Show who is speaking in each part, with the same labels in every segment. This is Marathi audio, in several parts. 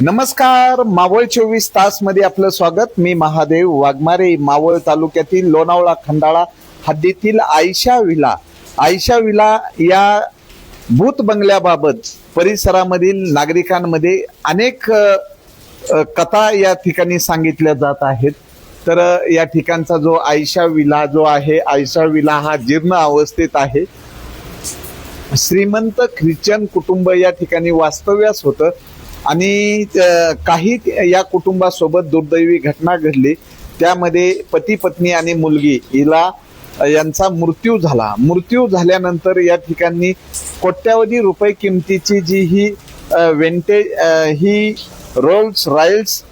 Speaker 1: नमस्कार मावळ चोवीस तासमध्ये आपलं स्वागत. मी महादेव वाघमारे मावळ तालुक्यातील लोणावळा खंडाळा हद्दीतील आयशा विला. आयशा विला या भूत बंगल्याबाबत परिसरामधील नागरिकांमध्ये अनेक कथा या ठिकाणी सांगितल्या जात आहेत. तर या ठिकाणचा जो आयशा विला जो आहे आयशा विला हा जीर्ण अवस्थेत आहे. श्रीमंत ख्रिश्चन कुटुंब या ठिकाणी वास्तव्यास होतं. आणि काही या कुटुंबासोबत दुर्दैवी घटना घडली. त्यामध्ये पती पत्नी आणि मुलगी हिला यांचा मृत्यू झाला. मृत्यू झाल्यानंतर या ठिकाणी कोट्यावधी रुपये किमतीची जी ही वेंटेज ही रोल्स रॉयल्स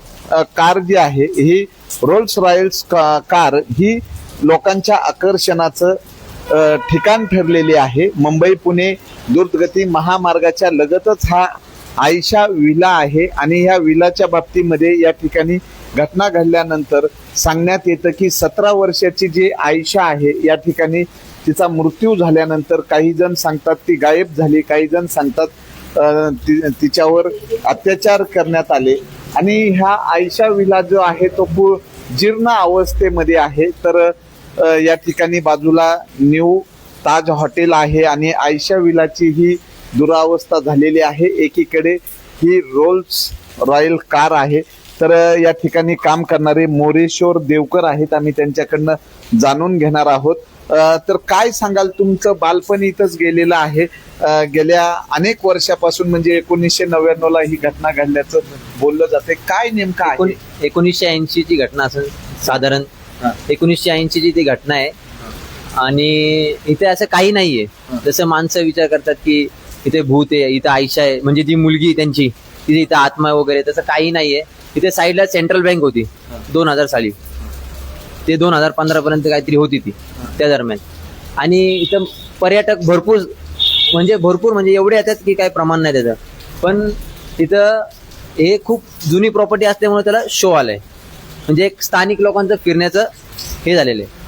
Speaker 1: कार जी आहे ही रोल्स रॉयल्स का- कार ही लोकांच्या आकर्षणाचं ठिकाण ठरलेली आहे. मुंबई पुणे द्रुतगती महामार्गाच्या लगतच हा आयशा विला आहे आणि ह्या विलाच्या बाबतीमध्ये या ठिकाणी घटना घडल्यानंतर सांगण्यात येतं की सतरा वर्षाची जी आयशा आहे या ठिकाणी तिचा मृत्यू झाल्यानंतर काही जण सांगतात ती गायब झाली काही जण सांगतात ति- तिच्यावर अत्याचार करण्यात आले. आणि ह्या आयशा विला जो आहे तो पू- जीर्ण अवस्थेमध्ये आहे. तर या ठिकाणी बाजूला न्यू ताज हॉटेल आहे आणि आयशा विलाची ही दुरावस्था झालेली आहे. एकीकडे ही रोल्स रॉयल कार आहे. तर या ठिकाणी काम करणारे मोरेश्वर देवकर आहेत. आम्ही त्यांच्याकडनं जाणून घेणार आहोत. तर काय सांगाल? तुमचं बालपण इथंच गेलेलं आहे. गेल्या अनेक वर्षापासून म्हणजे एकोणीसशे नव्याण्णव ला ही घटना घडल्याचं बोललं जाते काय नेमकं
Speaker 2: एकोणीसशे ऐंशी ची घटना असेल साधारण. एकोणीसशे ऐंशी ची ती घटना आहे. आणि इथे असं काही नाहीये. जसं माणसं विचार करतात की इथे भूत आहे इथं आयशा आहे म्हणजे जी मुलगी त्यांची तिथे इथं आत्मा वगैरे तसं काही नाहीये. इथे साईडला सेंट्रल बँक होती दोन हजार साली. ते दोन हजार पंधरा पर्यंत काहीतरी होती ती त्या दरम्यान. आणि इथं पर्यटक भरपूर म्हणजे भरपूर म्हणजे एवढे येतात की काही प्रमाण नाही त्याचं. पण तिथं हे खूप जुनी प्रॉपर्टी असल्यामुळे त्याला शो आलाय. म्हणजे एक स्थानिक लोकांचं फिरण्याचं हे झालेलं आहे.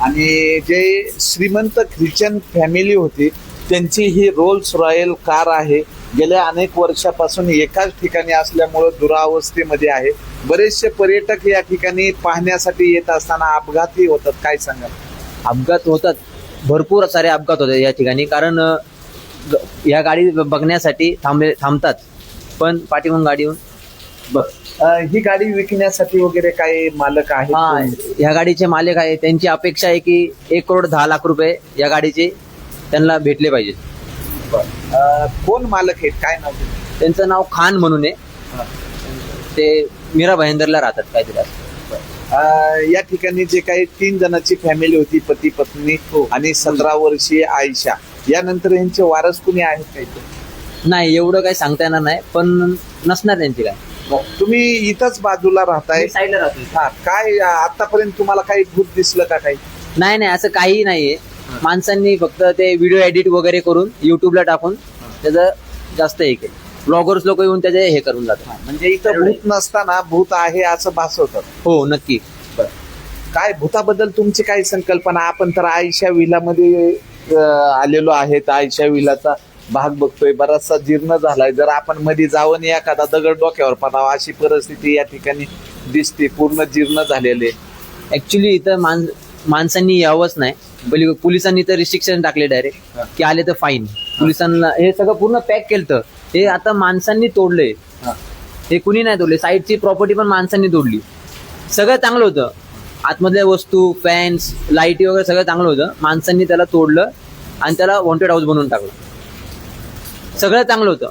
Speaker 1: आणि जे श्रीमंत ख्रिश्चन फॅमिली होती त्यांची ही रोल्स रॉयल कार आहे. गेल्या अनेक वर्षापासून एकाच ठिकाणी असल्यामुळं दुरावस्थेमध्ये आहे. बरेचसे पर्यटक या ठिकाणी पाहण्यासाठी येत असताना अपघातही होतात. काय सांगाल?
Speaker 2: अपघात होतात. भरपूर सारे अपघात होतात या ठिकाणी. कारण ग- या गाडी बघण्यासाठी थांबले थांबतात. पण पाठीमागून गाडी येऊन
Speaker 1: अं, ही गाडी विकण्यासाठी वगैरे काही मालक
Speaker 2: हा
Speaker 1: आहेत
Speaker 2: ह्या गाडीचे मालक आहे. त्यांची अपेक्षा आहे की एक करोड दहा लाख रुपये या गाडीचे त्यांना भेटले पाहिजेत
Speaker 1: अं, कोण मालक आहेत? काय नाव त्यांचं?
Speaker 2: त्यांचं नाव खान म्हणून आहे. ते मीरा भाईंदरला राहतात काहीतरी असं.
Speaker 1: अं, या ठिकाणी जे काही तीन जणांची फॅमिली होती पती पत्नी आणि सतरा वर्षीय आयशा यानंतर यांचे वारस कुणी आहेत काही
Speaker 2: नाही एवढं काही सांगता येणार नाही पण नसणार त्यांची काय.
Speaker 1: तुम्ही इथंच बाजूला राहताय.
Speaker 2: साईडला राहतो
Speaker 1: हा काय आतापर्यंत तुम्हाला काही भूत दिसलं का काही?
Speaker 2: नाही नाही असं काही नाहीये. माणसांनी फक्त ते व्हिडिओ एडिट वगैरे करून युट्यूबला टाकून त्याचं जास्त हे केलं. ब्लॉगर्स लोक येऊन त्याचे हे करून जातात.
Speaker 1: म्हणजे इथं भूत नसताना भूत आहे असं भासवतात.
Speaker 2: हो नक्की.
Speaker 1: काय भूताबद्दल तुमची काय संकल्पना? आपण तर आयशा विलामध्ये आलेलो आहेत. आयशा विलाचा भाग बघतोय. बराचसा जीर्ण झालाय. जर आपण मध्ये आणि एखादा दगड डोक्यावर पडावा अशी परिस्थिती या ठिकाणी दिसते. पूर्ण जीर्ण झालेले.
Speaker 2: ऍक्च्युली इथं माणसांनी यावंच नाही. पहिले पोलिसांनी तर रिस्ट्रिक्शन टाकले डायरेक्ट की आले तर फाईन पोलिसांना हे सगळं पूर्ण पॅक केलं हे आता माणसांनी तोडलंय. हे. कुणी नाही तोडले. साईडची प्रॉपर्टी पण माणसांनी तोडली. सगळं चांगलं होतं. आतमधल्या वस्तू फॅन्स लाईटी वगैरे सगळं चांगलं होतं. माणसांनी त्याला तोडलं आणि त्याला वॉन्टेड हाऊस बनवून टाकलं. सगळं चांगलं होतं.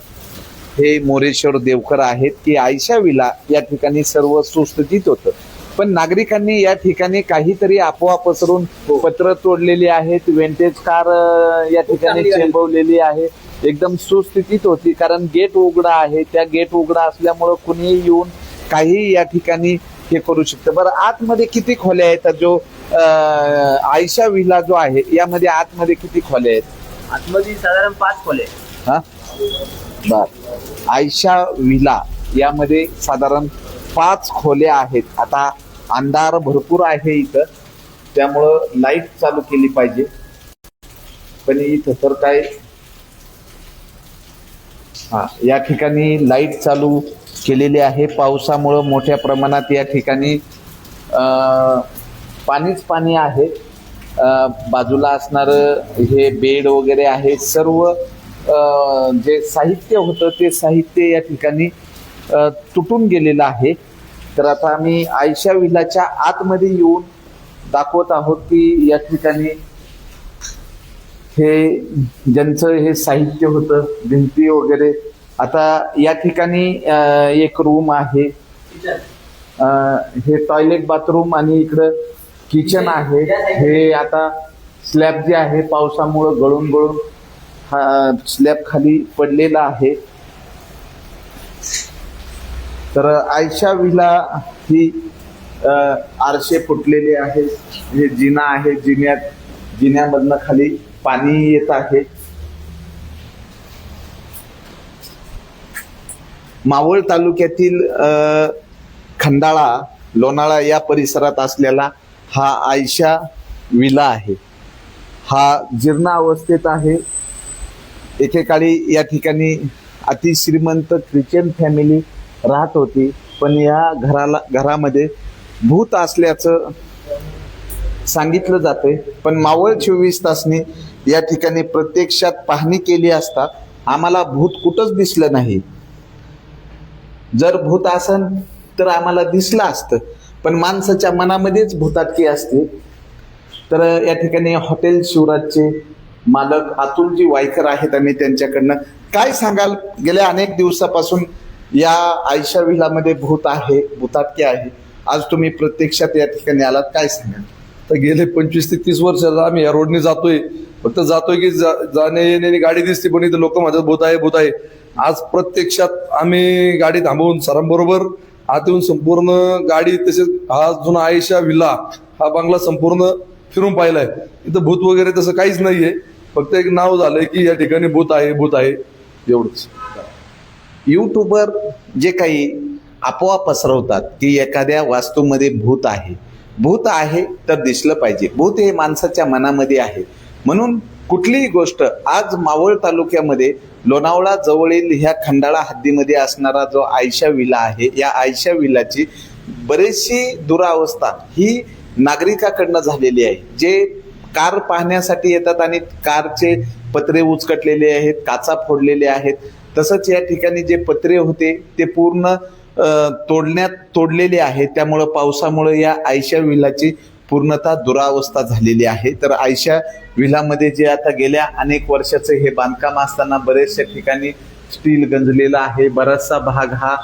Speaker 1: हे मोरेश्वर देवकर आहेत की आयशा विला या ठिकाणी सर्व सुस्थितीत होतं. पण नागरिकांनी या ठिकाणी काहीतरी अफवा पसरून पत्र तोडलेली आहेत वेंटेज कार या ठिकाणी. चेंबवलेली आहे. एकदम सुस्थितीत होती कारण गेट उघडा आहे. त्या गेट उघडा असल्यामुळं कुणीही येऊन काही या ठिकाणी हे करू शकतं. बरं आतमध्ये किती खोल्या आहेत? जो आयशा विला जो आहे यामध्ये आतमध्ये किती खोल्या आहेत?
Speaker 2: आतमध्ये साधारण पाच खोले
Speaker 1: हा? बर. आयशा विला यामध्ये साधारण पाच खोल्या आहेत. आता अंधार भरपूर आहे इथं. त्यामुळं लाइट चालू केली पाहिजे. पण इथं तर काय? हा या ठिकाणी लाइट चालू केलेली आहे. पावसामुळं मोठ्या प्रमाणात या ठिकाणी पाणीच पाणी आहे. बाजूला असणारं हे बेड वगैरे आहे. सर्व जे साहित्य होतं ते साहित्य या ठिकाणी तुटून गेलेलं आहे. तर आता आम्ही आयशा विलाच्या आतमध्ये येऊन दाखवत आहोत की या ठिकाणी हे ज्यांचं हे साहित्य होतं भिंती वगैरे. आता या ठिकाणी एक रूम आहे. हे टॉयलेट बाथरूम आणि इकडं किचन आहे. हे आता स्लॅब जे आहे पावसामुळं गळून गळून हा स्लॅब खाली पडलेला आहे. तर आयशा विला ही आरशे फुटलेले आहे. हे जिना आहे. जिन्यात जिन्यामधनं खाली पाणी येत आहे. मावळ तालुक्यातील खंडाळा लोणाळा या परिसरात असलेला हा आयशा विला आहे. हा जीर्ण अवस्थेत आहे. एकेकाळी या ठिकाणी अतिश्रीमंत ख्रिश्चन फॅमिली राहत होती. पण या घराला घरामध्ये भूत असल्याचं सांगितलं जाते पण मावळ चोवीस तासनी या ठिकाणी प्रत्यक्षात पाहणी केली असता आम्हाला भूत कुठंच दिसलं नाही. जर भूत असन तर आम्हाला दिसलं असतं. पण माणसाच्या मनामध्येच भूताटकी असते. तर या ठिकाणी हॉटेल शिवराजचे मालक अतुलजी वायकर आहेत आणि त्यांच्याकडनं काय सांगाल? गेल्या अनेक दिवसापासून या आयशा विलामध्ये भूत आहे भूताटके आहे. आज तुम्ही प्रत्यक्षात या ठिकाणी आलात काय सांगाल?
Speaker 3: तर गेले पंचवीस ते तीस वर्ष आम्ही या रोडने जातोय. फक्त जातोय की जा- जाणे येणे गाडी दिसते पण इथं लोक माझ्यात भूत आहे भूत आहे. आज प्रत्यक्षात आम्ही गाडी थांबवून सरांबरोबर आत येऊन संपूर्ण गाडी तसेच हा जुना आयशा विला हा बंगला संपूर्ण फिरून पाहिलाय. इथं भूत वगैरे तसं काहीच नाहीये. फक्त एक नाव झालंय की या ठिकाणी भूत आहे भूत आहे. एवढंच.
Speaker 1: यूट्यूबर जे काही आपोआप पसरवतात की एखाद्या वास्तूमध्ये भूत आहे. भूत आहे तर दिसलं पाहिजे. भूत हे माणसाच्या मनामध्ये आहे. म्हणून कुठलीही गोष्ट आज मावळ तालुक्यामध्ये लोणावळा जवळील ह्या खंडाळा हद्दीमध्ये असणारा जो आयशा विला आहे या आयशा विलाची बरीचशी दुरावस्था ही नागरिकाकडनं झालेली आहे. जे कार पाहण्यासाठी येतात आणि कारचे पत्रे उचकटलेले आहेत काचा फोडलेले आहेत. तसंच या ठिकाणी जे पत्रे होते ते पूर्ण तोडण्यात तोडलेले आहे त्यामुळं पावसामुळे या आयशा विलाची पूर्णतः दुरावस्था झालेली आहे. तर आयशा विलामध्ये जे आता गेल्या अनेक वर्षाचं हे बांधकाम असताना बऱ्याचशा ठिकाणी स्टील गंजलेलं आहे. बराचसा भाग हा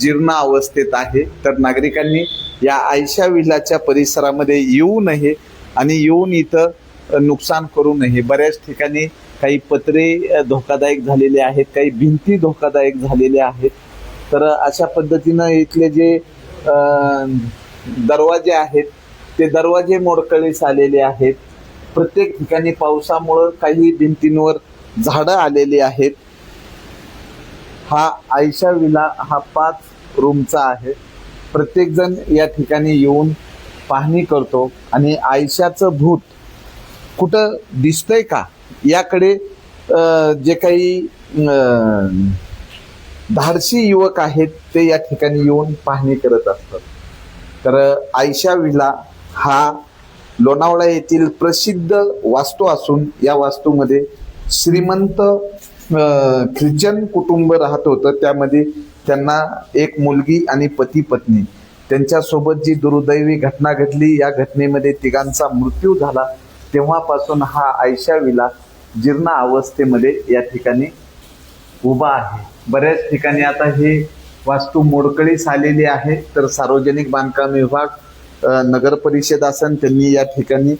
Speaker 1: जीर्ण अवस्थेत आहे. तर नागरिकांनी या आयशा विलाच्या परिसरामध्ये येऊ नये आणि येऊन इथं नुकसान करू नये. बऱ्याच ठिकाणी काही पत्रे धोकादायक झालेले आहेत काही भिंती धोकादायक झालेल्या आहेत. तर अशा पद्धतीनं इथले जे दरवाजे आहेत ते दरवाजे मोडकळीस आलेले आहेत. प्रत्येक ठिकाणी पावसामुळं काही भिंतींवर झाडं आलेली आहेत. हा आयशा विला हा पाच रूमचा आहे. प्रत्येक जण या ठिकाणी येऊन पाहणी करतो आणि आयशाचं भूत कुठं दिसतंय का? याकडे जे काही धाडसी युवक आहेत ते या ठिकाणी येऊन पाहणी करत असतात. तर आयशा विला हा लोणावळा येथील प्रसिद्ध वास्तू असून या वास्तूमध्ये श्रीमंत ख्रिश्चन कुटुंब राहत होतं. त्यामध्ये त्यांना एक मुलगी आणि पती पत्नी. त्यांच्यासोबत जी दुर्दैवी घटना घडली या घटनेमध्ये तिघांचा मृत्यू झाला. तेव्हापासून हा आयशा विला जीर्ण अवस्थेमध्ये या ठिकाणी उभा आहे. बऱ्याच ठिकाणी आता हे वास्तू मोडकळीस आलेली आहे. तर सार्वजनिक बांधकाम विभाग नगर परिषद असन त्यांनी या ठिकाणी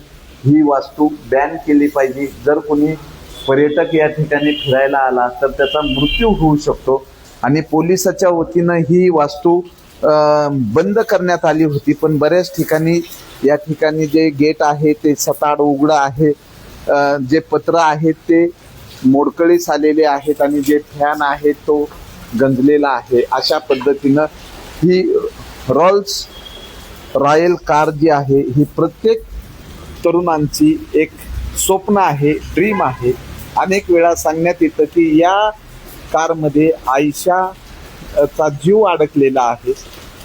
Speaker 1: ही वास्तू बॅन केली पाहिजे. जर कोणी पर्यटक या ठिकाणी फिरायला आला तर त्याचा मृत्यू होऊ शकतो. आणि पोलिसाच्या वतीनं ही वास्तू बंद करण्यात आली होती पण बऱ्याच ठिकाणी या ठिकाणी जे गेट आहे ते सताड उघडं आहे. जे पत्र आहेत ते मोडकळीस आलेले आहेत आणि जे फॅन आहे तो गंजलेला आहे. अशा पद्धतीनं ही रॉल्स रॉयल कार जी आहे ही प्रत्येक तरुणांची एक स्वप्न आहे ड्रीम आहे. अनेक वेळा सांगण्यात येतं की या कारमध्ये आयशा चा जीव अडकलेला आहे.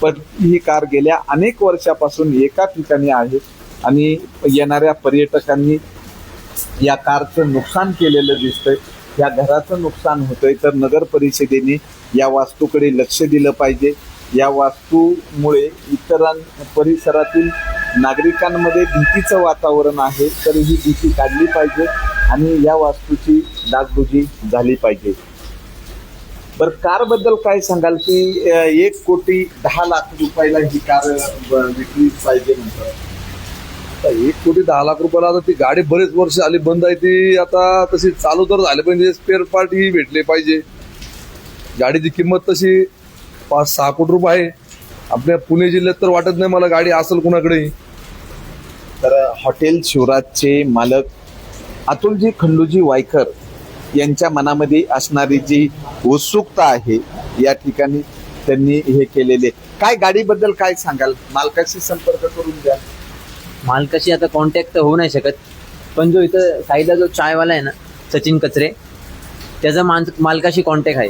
Speaker 1: पण ही कार गेल्या अनेक वर्षापासून एका ठिकाणी आहे आणि येणाऱ्या पर्यटकांनी या कारचं नुकसान केलेलं दिसतंय. या घराचं नुकसान होतंय तर नगर परिषदेने या वास्तूकडे लक्ष दिलं पाहिजे. या वास्तूमुळे इतरां परिसरातील नागरिकांमध्ये भीतीचं वातावरण आहे तर ही भीती काढली पाहिजे आणि या वास्तूची डागडुजी झाली पाहिजे. बर कारबद्दल काय सांगाल की एक कोटी दहा लाख रुपयाला ही कार विकली पाहिजे म्हणतात.
Speaker 3: एक कोटी दहा लाख रुपयाला आता ती गाडी बरेच वर्ष आली बंद आहे ती आता तशी चालू तर झाली पाहिजे स्पेअर पार्ट ही भेटले पाहिजे. गाडीची किंमत तशी पाच सहा कोटी रुपये आहे. आपल्या पुणे जिल्ह्यात तर वाटत नाही मला गाडी असेल कुणाकडे
Speaker 1: तर हॉटेल शिवराजचे मालक अतुलजी खंडूजी वायकर यांच्या मनामध्ये असणारी जी उत्सुकता आहे या ठिकाणी त्यांनी हे केलेले. काय गाडीबद्दल काय सांगाल? मालकाशी संपर्क करून द्या.
Speaker 2: मालकाशी आता कॉन्टॅक्ट तर होऊ नाही शकत पण जो इथं साईडला जो चायवाला आहे ना सचिन कचरे त्याचा मान मालकाशी कॉन्टॅक्ट आहे.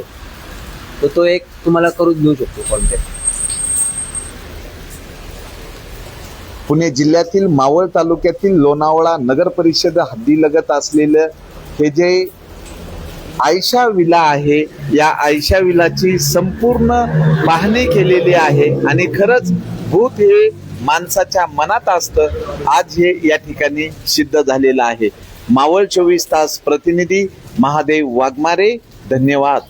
Speaker 2: तर तो एक तुम्हाला करून देऊ शकतो कॉन्टॅक्ट
Speaker 1: पुणे जिल्ह्यातील मावळ तालुक्यातील लोणावळा नगर परिषद हद्दीलगत असलेलं हे जे आयशा विला आहे. या आयशा विलाची संपूर्ण पाहणी केलेली आहे. आणि खरंच भूत हे माणसाच्या मनात असतं. आज हे या ठिकाणी सिद्ध झालेलं आहे. मावळ चोवीस तास प्रतिनिधी महादेव वाघमारे धन्यवाद.